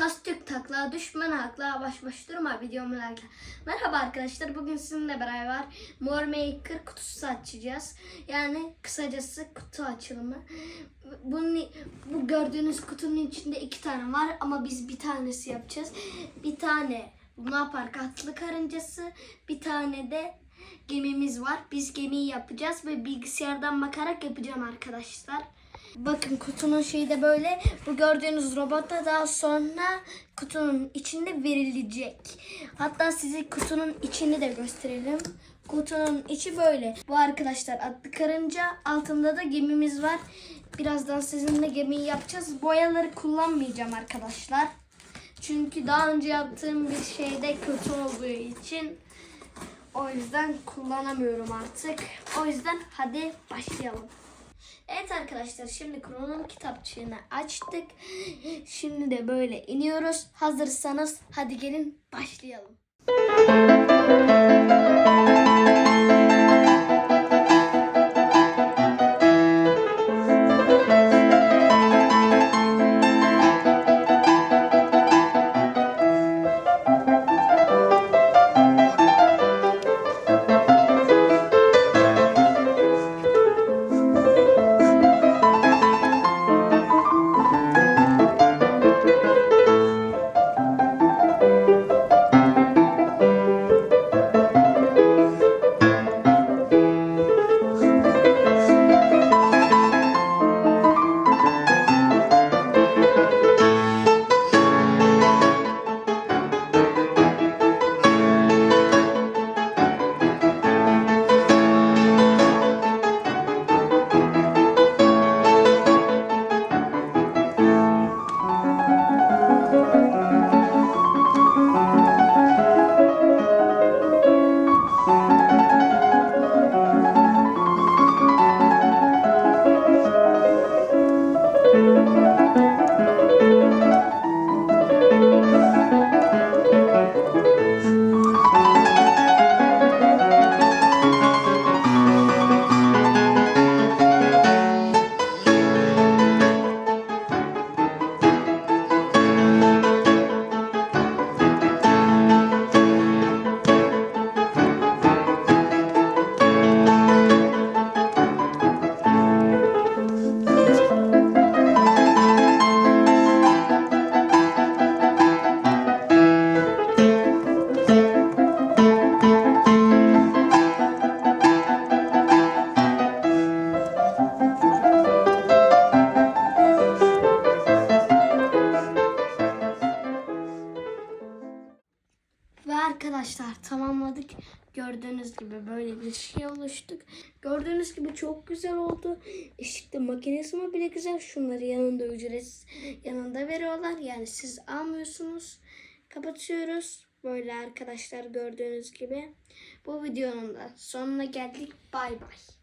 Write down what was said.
Tas tük takla, düşman hakla, baş baş durma videomu like. Merhaba arkadaşlar, bugün sizinle beraber More Maker kutusu açacağız. Yani kısacası kutu açılımı. Bunun, bu gördüğünüz kutunun içinde iki tane var ama biz bir tanesi yapacağız. Bir tane Luna Park atlı karıncası, bir tane de gemimiz var. Biz gemiyi yapacağız ve bilgisayardan bakarak yapacağım arkadaşlar. Bakın kutunun şeyi de böyle. Bu gördüğünüz robot da daha sonra kutunun içinde verilecek. Hatta size kutunun içini de gösterelim. Kutunun içi böyle. Bu arkadaşlar atlı karınca. Altında da gemimiz var. Birazdan sizinle gemiyi yapacağız. Boyaları kullanmayacağım arkadaşlar. Çünkü daha önce yaptığım bir şeyde kötü olduğu için o yüzden kullanamıyorum artık. O yüzden hadi başlayalım. Evet arkadaşlar şimdi Kron'un kitapçığını açtık. Şimdi de böyle iniyoruz. Hazırsanız hadi gelin başlayalım. Arkadaşlar tamamladık. Gördüğünüz gibi böyle bir şey oluştuk. Gördüğünüz gibi çok güzel oldu. İşte makinesi mi bile güzel. Şunları yanında ücretsiz yanında veriyorlar. Yani siz almıyorsunuz. Kapatıyoruz. Böyle arkadaşlar gördüğünüz gibi. Bu videonun da sonuna geldik. Bay bay.